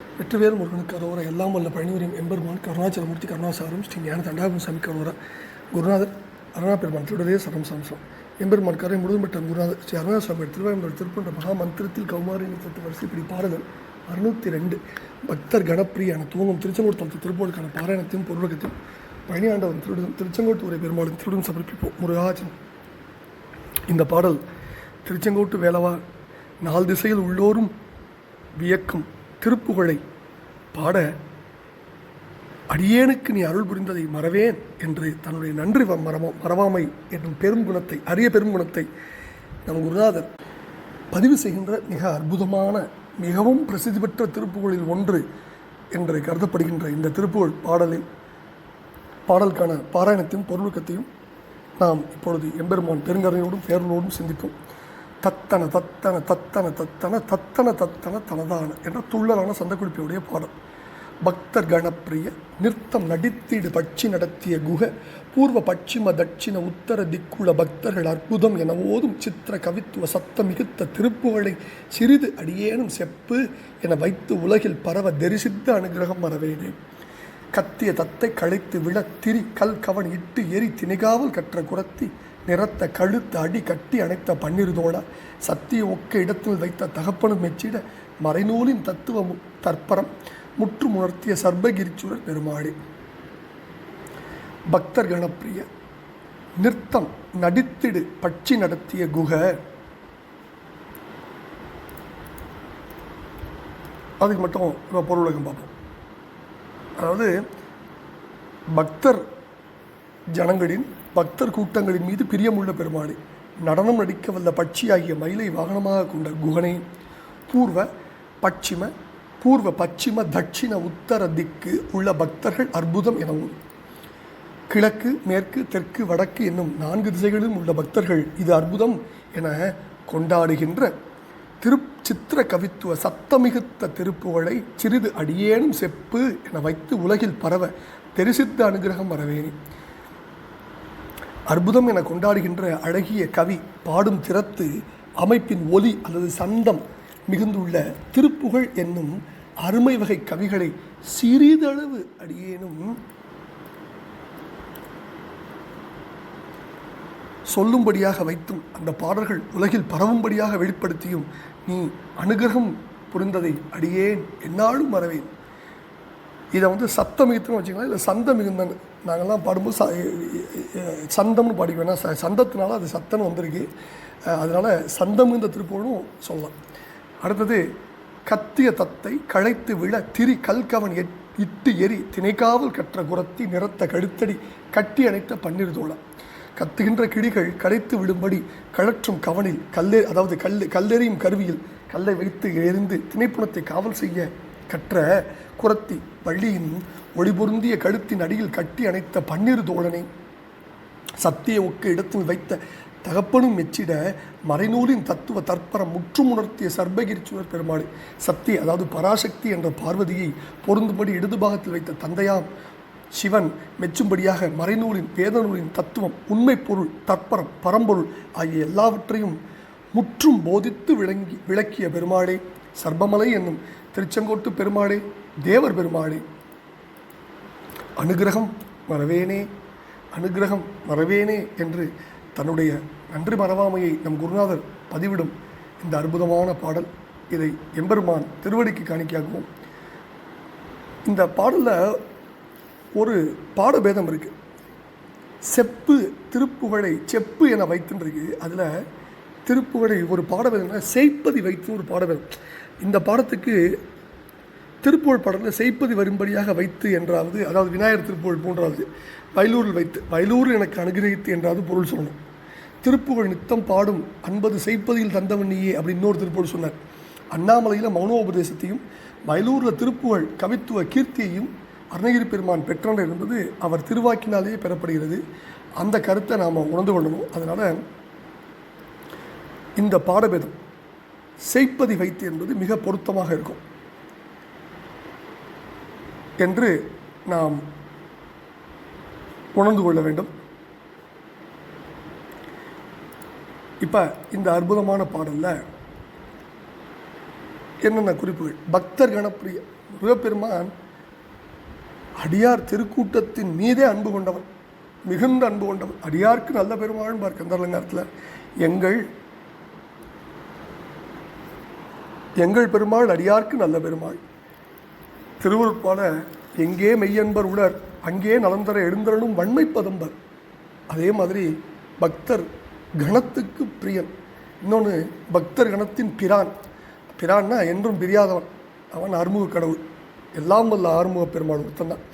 வெற்றிவேல் முருகனுக்கு அரோரா எல்லாம் வல்ல பழனிவரின் எம்பெருமான் கருணாச்சலமூர்த்தி கருணாசாரம் ஸ்ரீ ஞான தண்டாபுரம் சாமி கரோரா குருநாதர் அருணா பெருமான் திருடரே சரம் சாம்சம் எம்பெருமான் கரை முழுதும் பெற்ற குருநாதர் ஸ்ரீ அருணா சுவாமி திருவாயூர் திருப்பன்ற மகா மந்திரத்தில் கௌமாரி தத்து வரிசைப்படி பாடல்கள் அறுநூத்தி ரெண்டு. பக்தர் கணப்பிரியான தூங்கும் திருச்செங்கோடு தளத்து திருப்போருக்கான பாராயணத்தையும் பொருளகத்தையும் பழனியாண்டவன் ஆண்டவன் திருச்செங்கோட்டு திருச்செங்கோட்டு பெருமாளும் திருடும் சமர்ப்பிப்போம். முருகாச்சனம் இந்த பாடல் திருச்செங்கோட்டு வேலவா நாலு திசையில் உள்ளோரும் வியக்கும் திருப்புகழை பாட அடியேனுக்கு நீ அருள் புரிந்ததை மறவேன் என்று தன்னுடைய நன்றி வ- மறவாமை என்னும் பெரும் குணத்தை அரிய பெருங்குணத்தை நம் குருநாதர் பதிவு செய்கின்ற மிக அற்புதமான மிகவும் பிரசித்தி பெற்ற திருப்புகழில் ஒன்று என்று கருதப்படுகின்ற இந்த திருப்புகழ் பாடலில் பாடலுக்கான பாராயணத்தையும் பொருளுக்கத்தையும் நாம் இப்பொழுது எம்பெருமான் பெருங்கரையோடும் பேரலோடும் சிந்திப்போம். தத்தன தத்தன தத்தன தத்தன தத்தன தத்தன தனதான என்ற துள்ளலான சந்தக்குறிப்பியுடைய பாடல். பக்தர் கணப்பிரிய நிறுத்தம் நடித்தீடு பட்சி நடத்திய குக பூர்வ பட்சிம தட்சிண உத்தர திக்குள பக்தர்கள் அற்புதம் என ஓதும் சித்திர கவித்துவ சத்தம் மிகுத்த திருப்புகளை சிறிது அடியேனும் செப்பு என வைத்து உலகில் பரவ தரிசித்த அனுகிரகம் வரவேனே. கத்திய தத்தை களைத்து விழ திரி கல் கவன் இட்டு எரி திணிகாவல் கற்ற குரத்தி நிறத்த கழுத்து அடி கட்டி அணைத்த பன்னிருதோட சத்திய ஒக்க இடத்தில் வைத்த தகப்பனும் மெச்சிட மறைநூலின் தத்துவ தற்பரம் முற்று உணர்த்திய சர்பகிரிச்சுரர் பெருமாடி பக்தர் கணப்பிரிய நிறுத்தம் நடித்திடு பட்சி நடத்திய குக. அதுக்கு மட்டும் இப்போ பொருளுலகம் பார்ப்போம். அதாவது பக்தர் ஜனங்களின் பக்தர் கூட்டங்களின் மீது பிரியமுள்ள பெருமாளே நடனம் நடிக்க வல்ல பட்சியாகிய மயிலை வாகனமாக கொண்ட குகனே பூர்வ பட்சிம பூர்வ பச்சிம தட்சிண உத்தர திக்கு உள்ள பக்தர்கள் அற்புதம் எனவும் கிழக்கு மேற்கு தெற்கு வடக்கு என்னும் நான்கு திசைகளிலும் உள்ள பக்தர்கள் இது அற்புதம் என கொண்டாடுகின்ற திருச்சித்திர கவித்துவ சத்தமிகுத்த திருப்புகழை சிறிது அடியேனும் செப்பு என வைத்து உலகில் பரவ தெரிசித்த அனுகிரகம் வரவேனே. அற்புதம் என கொண்டாடுகின்ற அழகிய கவி பாடும் திறத்து அமைப்பின் ஒலி அல்லது சந்தம் மிகுந்துள்ள திருப்புகழ் என்னும் அருமை வகை கவிகளை சிறிதளவு அடியேனும் சொல்லும்படியாக வைத்தும் அந்த பாடல்கள் உலகில் பரவும்படியாக வெளிப்படுத்தியும் நீ அனுகிரகம் புரிந்ததை அடியேன். என்னாலும் மறவேன். இதை வந்து சத்தம் மிகுத்துன்னு வச்சுக்கலாம் இல்லை சந்த மிகுந்தன் நாங்கள்லாம் பாடும்போது ச சந்தம்னு பாடிக்குவேன். ஏன்னா ச சந்தத்தினால அது சத்தம் வந்திருக்கு. அதனால் அதனால சந்தம் மிகுந்த திருப்பூரும் சொல்லலாம். அடுத்தது கத்திய தத்தை களைத்து விழ திரி கல்கவன் எட் இட்டு எரி திணைக்காவல் கற்ற குரத்தி நிறத்த கழுத்தடி கட்டி அணைத்த பன்னீர் தோழம் கத்துகின்ற கிளிகள் களைத்து விடும்படி கழற்றும் கவனில் கல்லே அதாவது கல் கல்லெறியும் கருவியில் கல்லை வைத்து எறிந்து திணைப்புணத்தை காவல் செய்ய கற்ற குரத்தி பள்ளியின் ஒளிபொருந்திய கழுத்தின் அடியில் கட்டி அணைத்த பன்னீர் தோழனை சத்திய ஒக்க இடத்தில் வைத்த தகப்பனும் மெச்சிட மறைநூலின் தத்துவ தற்பரம் முற்றும் உணர்த்திய சர்பகிரிச்சுவர் பெருமாள் சக்தி அதாவது பராசக்தி என்ற பார்வதியை பொருந்தும்படி இடது பாகத்தில் வைத்த தந்தையாம் சிவன் மெச்சும்படியாக மறைநூலின் வேதநூலின் தத்துவம் உண்மை பொருள் தற்பரம் பரம்பொருள் ஆகிய எல்லாவற்றையும் முற்றும் போதித்து விளங்கி விளக்கிய பெருமாளே சர்பமலை என்னும் திருச்செங்கோட்டு பெருமாளே தேவர் பெருமாளே. அனுகிரகம் மறவேனே அனுகிரகம் மறவேனே என்று தன்னுடைய நன்றி மறவாமையை நம் குருநாதர் பதிவிடும் இந்த அற்புதமான பாடல். இதை எம்பெருமான் திருவடிக்கு காணிக்கையாகவும் இந்த பாடலில் ஒரு பாடபேதம் இருக்குது செப்பு திருப்புகழை செப்பு என வைத்துன்றிருக்கு. அதில் திருப்புகழை ஒரு பாடபேதம்னா செய்ப்பதி வைத்து ஒரு பாடபேதம் இந்த பாடத்துக்கு திருப்புகழ் பாடலில் செய்ப்பதி வரும்படியாக வைத்து என்றாவது அதாவது விநாயகர் திருப்புகழ் போன்றாவது வயலூரில் வைத்து வயலூர் எனக்கு அனுகிரகித்து என்றாவது பொருள் சொல்லணும். திருப்புகழ் நித்தம் பாடும் அன்பது செய்ப்பதியில் தந்தவன் நீயே அப்படின்னு இன்னொரு திருப்புகழ் சொன்னார். அண்ணாமலையில் மௌனோபதேசத்தையும் வயலூரில் திருப்புகழ் கவித்துவ கீர்த்தியையும் அருணகிரி பெருமான் பெற்றனர் என்பது அவர் திருவாக்கினாலேயே பெறப்படுகிறது. அந்த கருத்தை நாம் உணர்ந்து கொள்ளணும். அதனால் இந்த பாடபேதம் செய்ப்பதி வைத்து என்பது மிக பொருத்தமாக இருக்கும். என்று நாம் உணர்ந்து கொள்ள வேண்டும். இப்போ இந்த அற்புதமான பாடலில் என்னென்ன குறிப்புகள்? பக்தர் கணப்பிரிய முருகப்பெருமான் அடியார் திருக்கூட்டத்தின் மீதே அன்பு கொண்டவன் மிகுந்த அன்பு கொண்டவன். அடியார்க்கு நல்ல பெருமாள்னு அந்த அலங்காரத்தில் எங்கள் எங்கள் பெருமாள் அடியார்க்கு நல்ல பெருமாள். திருவருட்பால எங்கே மெய்யன்பர் உளர் அங்கே நலந்தர எழுந்தரனும் வன்மை பதம்பர். அதே மாதிரி பக்தர் கணத்துக்கு பிரியன். இன்னொன்று பக்தர் கணத்தின் பிரான். பிரான்னா என்றும் பிரியாதவன். அவன் அறுமுக கடவுள். எல்லாம் வல்ல ஆறுமுக பெருமாள் ஒருத்தந்தான்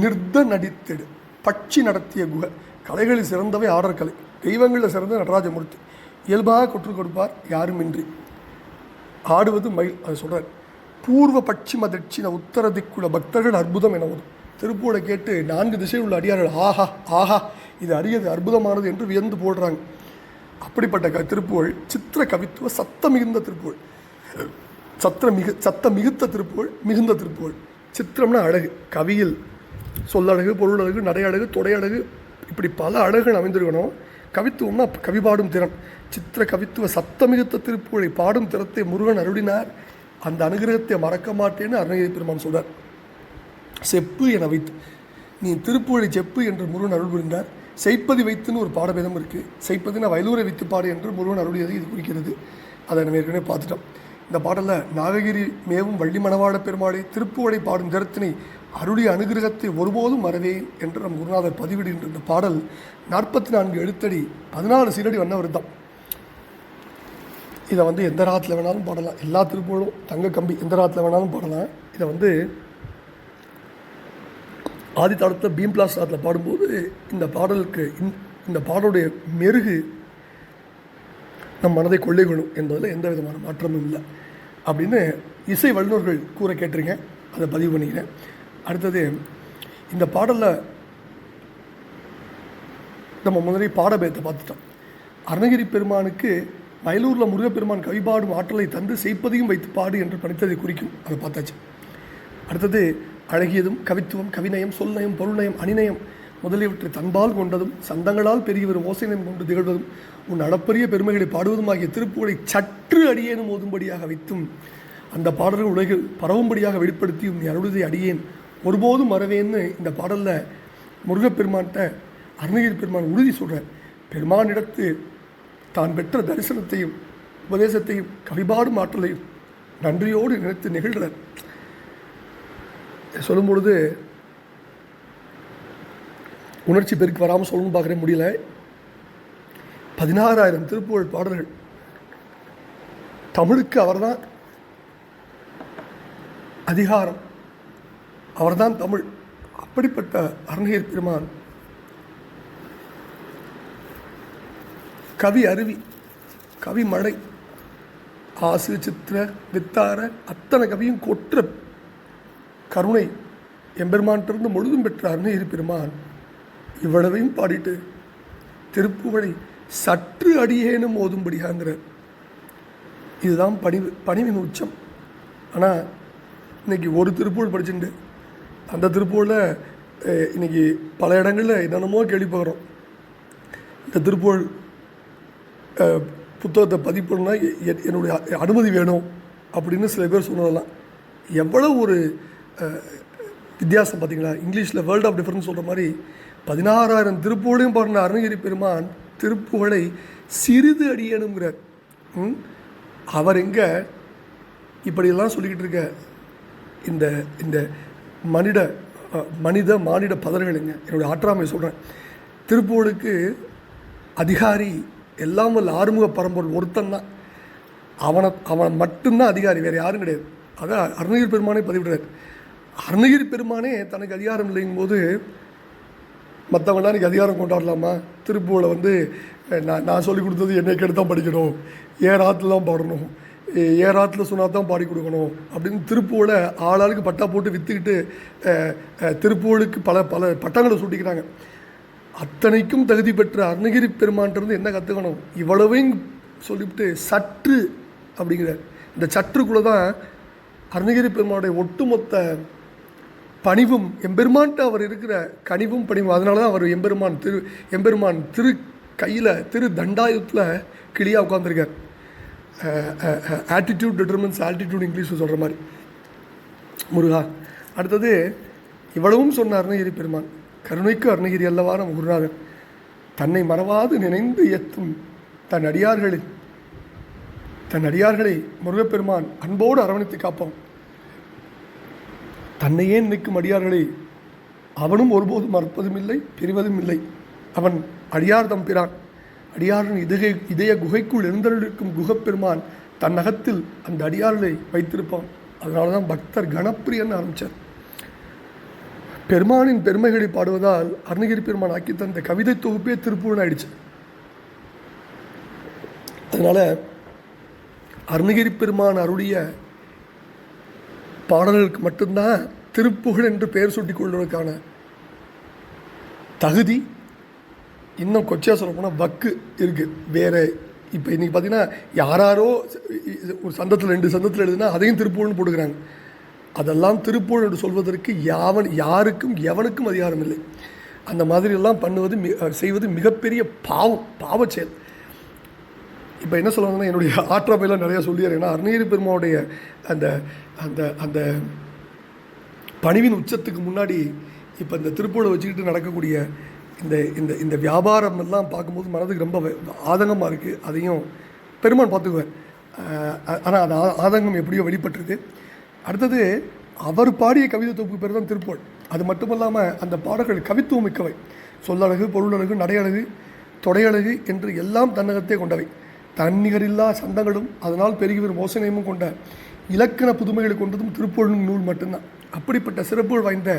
நிர்த நடித்தெடு பட்சி நடத்திய குகை. கலைகளில் சிறந்தவை ஆடர் கலை தெய்வங்களில் சிறந்த நடராஜமூர்த்தி. இயல்பாக கொற்று கொடுப்பார் யாருமின்றி. ஆடுவது மயில் அது சொல்கிறார் பூர்வ பட்சிம தட்சிண உத்தர திக்குள்ள பக்தர்கள் அற்புதம் எனவும் திருப்பூரை கேட்டு நான்கு திசையில் உள்ள அடியார்கள் ஆஹா ஆஹா இது அரியது அற்புதமானது என்று வியந்து போடுறாங்க. அப்படிப்பட்ட க திருப்புகழ் சித்திர கவித்துவ சத்த மிகுந்த திருப்புகழ் சத்திர மிகு சத்த மிகுத்த திருப்புகழ் மிகுந்த திருப்புகழ் சித்திரம்னா அழகு கவியில் சொல்லழகு பொருளழகு தொடை அழகு இப்படி பல அழகுகள் அமைந்திருக்கணும். கவித்துவம்னா கவி பாடும் திறன். சித்திர கவித்துவ சத்த திருப்புகளை பாடும் திறத்தை முருகன் அருளினார். அந்த அனுகிரகத்தை மறக்க மாட்டேன்னு அருணகிரி பெருமான் சொல்கிறார் செப்பு என வைத்து. நீ திருப்புகழை செப்பு என்று முருகன் அருள் புரிந்தார். செய்ப்பதி வைத்துன்னு ஒரு பாடபேதம் இருக்குது செய்ப்பதினா வயலூரை வைத்து பாடு என்று முருகன் அருளியது இது குறிக்கிறது. அதை நம்ம ஏற்கனவே பார்த்துட்டோம். இந்த பாடலில் நாககிரி மேவும் வள்ளி மணவாள பெருமாளை திருப்புவடை பாடும் திறத்தினை அருளிய அனுகிரகத்தை ஒருபோதும் மறவேன் என்று நம் குருநாதர் பதிவிடுகின்ற இந்த பாடல் நாற்பத்தி நான்கு எழுத்தடி பதினாலு சீரடி வண்ண விருத்தம் இதை வந்து எந்த ராத்தில் வேணாலும் பாடலாம். எல்லா திருப்பூரும் தங்க கம்பி எந்த ராத்தில் வேணாலும் பாடலாம். இதை வந்து ஆதி தாளத்தில் பீம் பிளாஸ் ராத்தில் பாடும்போது இந்த பாடலுக்கு இந்த- இந்த பாடலுடைய மெருகு நம் மனதை கொள்ளை கொள்ளும் என்பதில் எந்த விதமான மாற்றமும் இல்லை. அப்படின்னு இசை வல்லுநர்கள் கூற கேட்டிருக்கேன். அதை பதிவு பண்ணிக்கிறேன். அடுத்தது இந்த பாடலில் நம்ம முதலே பாடபேத்தை பார்த்துட்டோம். அருணகிரி பெருமானுக்கு வயலூரில் முருகப்பெருமான் கவிபாடும் ஆற்றலை தந்து செய்ப்பதையும் வைத்து பாடு என்று பணித்ததை குறிக்கும். அதை பார்த்தாச்சு. அடுத்தது அழகியதும் கவித்துவம் கவிநயம் சொல்நயம் பொருள்நயம் அணிநயம் முதலியவற்றை தன்பால் கொண்டதும் சந்தங்களால் பெரியவரும் ஒரு ஓசைநயம் கொண்டு திகழ்வதும் உன் அளப்பரிய பெருமைகளை பாடுவதும் ஆகிய திருப்புகளை சற்று அடியேனும் ஓதும்படியாக வைத்தும் அந்த பாடல்கள் உலகில் பரவும்படியாக வெளிப்படுத்தியும் நீ அருளுதை அடியேன். ஒருபோதும் மறவேன்னு இந்த பாடலில் முருகப்பெருமான்கிட்ட அருணகிரி பெருமான் உறுதி சொல்கிறார் பெருமானிடத்து தான் பெற்ற தரிசனத்தையும் உபதேசத்தையும் கவிபாடும் ஆற்றலையும் நன்றியோடு நினைத்து நிகழ்கிறார் சொல்லும் பொழுது உணர்ச்சி பெருக்கு வராமல் சொல்லணும்னு பார்க்குறேன் முடியல. பதினாறாயிரம் திருப்புகழ் பாடல்கள். தமிழுக்கு அவர்தான் அதிகாரம். அவர்தான் தமிழ். அப்படிப்பட்ட அருணகிரி பெருமான். கவி அருவி கவி மழை ஆசு சித்திர வித்தார அத்தனை கவியும் கொற்ற கருணை எம்பெருமான்ட்டிருந்து முழுதும் பெற்ற அருணகிரி பெருமான். இவ்வளவையும் பாடிட்டு திருப்புகழை சற்று அடியேனும் ஓதும்படியாங்கிறார் இதுதான் பணிவு பணிவின் உச்சம். ஆனால் இன்னைக்கு ஒரு திருப்புகழ் படிச்சுட்டு அந்த திருப்பூரில் இன்றைக்கி பல இடங்களில் என்னென்னமோ கேள்விப்படுறோம். இந்த திருப்பூர் புத்தகத்தை பதிவு எ- என்னுடைய அனுமதி வேணும் அப்படின்னு சில பேர் சொன்னதெல்லாம். எவ்வளோ ஒரு வித்தியாசம் பார்த்தீங்களா இங்கிலீஷில் வேர்ல்ட் ஆஃப் டிஃபரன்ஸ் சொல்கிற மாதிரி பதினாறாயிரம் திருப்புகழையும் பாடின அருணகிரி பெருமான் திருப்புகழை சிறிது அடியணுங்கிறார் ம்? அவர் எங்கே இப்படியெல்லாம் சொல்லிக்கிட்டு இருக்க? இந்த இந்த மனித மனித மானிட பதறுகளுங்க என்னுடைய ஆற்றாமை சொல்கிறேன் திருப்பூருக்கு அதிகாரி எல்லாம் வல்ல ஆறுமுக பரம்பொருள் ஒருத்தன் தான். அவனை அவன் மட்டும்தான் அதிகாரி வேறு யாரும் கிடையாது. அதான் அருணகிரி பெருமானே பதிவிடுறார். அருணகிரி பெருமானே தனக்கு அதிகாரம் இல்லைங்கும் போது மற்றவங்களாம் எனக்கு அதிகாரம் கொண்டாடலாமா? திருப்பூரில் வந்து நான் நான் சொல்லிக் கொடுத்தது என்னை கேட்டு தான் படிக்கணும். ஏன் ராத்தில் பாடணும்? ஏறாத்தில் சொன்னால் தான் பாடி கொடுக்கணும். அப்படின்னு திருப்பூரில் ஆளாளுக்கு பட்டா போட்டு விற்றுக்கிட்டு திருப்பூருக்கு பல பல பட்டங்களை சூட்டிக்கிறாங்க. அத்தனைக்கும் தகுதி பெற்ற அருணகிரி பெருமான்ட்டிருந்து என்ன கற்றுக்கணும் இவ்வளவையும் சொல்லிவிட்டு சற்று அப்படிங்கிறார். இந்த சற்றுக்குள்ளே தான் அருணகிரி பெருமானுடைய ஒட்டுமொத்த பணிவும் எம்பெருமான்ட்டு அவர் இருக்கிற கனிவும் பணிவும் அதனால தான் அவர் எம்பெருமான் திரு எம்பெருமான் திரு கையில் திரு தண்டாயுத்தில் கிளியாக உட்காந்துருக்கார் ஆட்டிடியூட் டிட்டர்மன்ஸ் ஆல்டிடியூட் இங்கிலீஷில் சொல்கிற மாதிரி. முருகா அடுத்தது இவ்வளவும் சொன்ன அருணகிரி பெருமான். கருணைக்கு அருணகிரி அல்லவா நம்ம குருநாதன். தன்னை மறவாது நினைந்து எத்தும் தன் அடியார்களில் தன் அடியார்களை முருகப்பெருமான் அன்போடு அரவணைத்து காப்பான் தன்னையே நினைக்கும் அடியார்களை அவனும் ஒருபோதும் மறப்பதும் இல்லை பிரிவதும் இல்லை அவன் அடியார் தம்பிரான் அடியாரின் இதய இதய குகைக்குள் எழுந்தருளிருக்கும் குகப்பெருமான் தன் அகத்தில் அந்த அடியார்களை வைத்திருப்பான். அதனால தான் பக்தர் கணப்பிரியன் ஆரம்பித்தார் பெருமானின் பெருமைகளை பாடுவதால் அருணகிரி பெருமான் ஆக்கி தந்த கவிதை தொகுப்பே திருப்பூர்னு ஆயிடுச்சு. அதனால் அருணகிரி பெருமான் அருளிய பாடல்களுக்கு மட்டும்தான் திருப்புகழ் என்று பெயர் சூட்டிக் கொள்வதற்கான தகுதி இன்னும் கொச்சையாக சொல்ல போனால் வக்கு இருக்குது வேறு இப்போ இன்றைக்கி பார்த்தீங்கன்னா யாராரோ ஒரு சந்தத்தில் ரெண்டு சந்தத்தில் எழுதுனா அதையும் திருப்பூர்னு போட்டுக்கிறாங்க. அதெல்லாம் திருப்பூர் என்று சொல்வதற்கு யாவன் யாருக்கும் எவனுக்கும் அதிகாரம் இல்லை. அந்த மாதிரி எல்லாம் பண்ணுவது செய்வது மிகப்பெரிய பாவம் பாவச் செயல் இப்போ என்ன சொல்லுவாங்கன்னா என்னுடைய ஆற்றாமையெல்லாம் நிறையா சொல்லிடுறேன். ஏன்னா அருணகிரி பெருமாவுடைய அந்த அந்த அந்த பணிவின் உச்சத்துக்கு முன்னாடி இப்போ இந்த திருப்பூரை வச்சுக்கிட்டு நடக்கக்கூடிய இந்த இந்த இந்த வியாபாரம் எல்லாம் பார்க்கும்போது மனதுக்கு ரொம்ப ஆதங்கமாக இருக்குது அதையும் பெருமான் பார்த்துக்குவேன் ஆனால் அது ஆதங்கம் எப்படியோ வெளிப்பட்டிருக்கு. அடுத்தது அவர் பாடிய கவிதை தொகுப்பு பேர் தான் திருப்போள். அது மட்டும் இல்லாமல் அந்த பாடல்கள் கவித்துவம் மிக்கவை. சொல்லழகு பொருளழகு நடையழகு தொடையழகு என்று எல்லாம் தன்னகத்தே கொண்டவை. தன்னிகரில்லா சந்தங்களும் அதனால் பெருகி வரும் மோசனையும் கொண்ட இலக்கண புதுமைகளை கொண்டதும் திருப்போழும் நூல் மட்டும்தான். அப்படிப்பட்ட சிறப்புகள் வாய்ந்த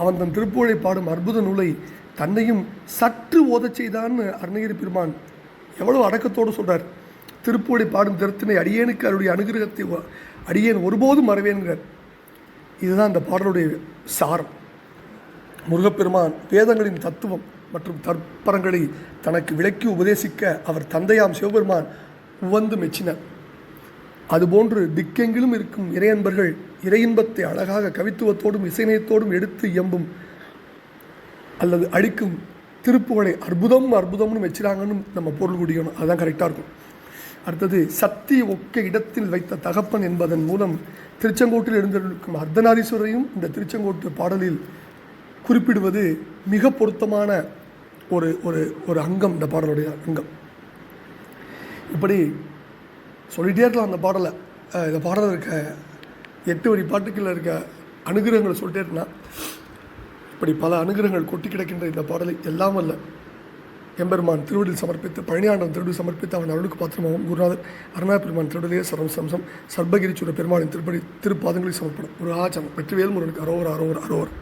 அவன் தன் திருப்போழை பாடும் அற்புத நூலை தன்னையும் சற்று ஓதச் செய்தான்னு அருணகிரி பெருமான். எவ்வளோ அடக்கத்தோடு சொல்கிறார் திருப்பூடி பாடும் திறத்தினை அடியேனுக்கு அவருடைய அனுகிரகத்தை அடியேன் ஒருபோதும் மறவேன்கிறார். இதுதான் அந்த பாடலுடைய சாரம். முருகப்பெருமான் வேதங்களின் தத்துவம் மற்றும் தற்பரங்களை தனக்கு விளக்கி உபதேசிக்க அவர் தந்தையாம் சிவபெருமான் உவந்து மெச்சினார். அதுபோன்று திக்கெங்கிலும் இருக்கும் இறையன்பர்கள் இறையின்பத்தை அழகாக கவித்துவத்தோடும் இசைநயத்தோடும் எடுத்து இயம்பும் அல்லது அடிக்கும் திருப்புகளை அற்புதம் அற்புதம்னு வச்சுறாங்கன்னு நம்ம பொருள் குடிக்கணும். அதுதான் கரெக்டாக இருக்கும். அடுத்தது சக்தி ஒக்க இடத்தில் வைத்த தகப்பன் என்பதன் மூலம் திருச்செங்கோட்டில் எழுந்திருக்கும் அர்த்தநாரீஸ்வரரையும் இந்த திருச்செங்கோட்டு பாடலில் குறிப்பிடுவது மிக பொருத்தமான ஒரு ஒரு ஒரு அங்கம் இந்த பாடலுடைய அங்கம். இப்படி சொல்லிகிட்டே இருக்கலாம் அந்த பாடலை. இந்த பாடலில் இருக்க எட்டு வரி பாட்டுக்களில் இருக்க அனுகிரகங்களை சொல்லிட்டே இருக்கலாம். இப்படி பல அனுகிரகங்கள் கொட்டி கிடக்கின்ற இந்த பாடலை எல்லாம் அல்ல. எம்பெருமான் திருவடியில் சமர்ப்பித்து பழனியாண்டன் திருவடி சமர்ப்பித்து அவன் அருளுக்கு பாத்திரமாகவும் குருநாதர் அருணா பெருமான் திருவடியே சரம் சம்சம் சர்பகிரிச்சுர பெருமாளின் திருப்படி திருப்பாதங்களில் சமர்ப்பணம். ஒரு ஆச்சாரம் வெற்றிவேல் முருகனுக்கு அரோவர் அரோவர் அரோவர்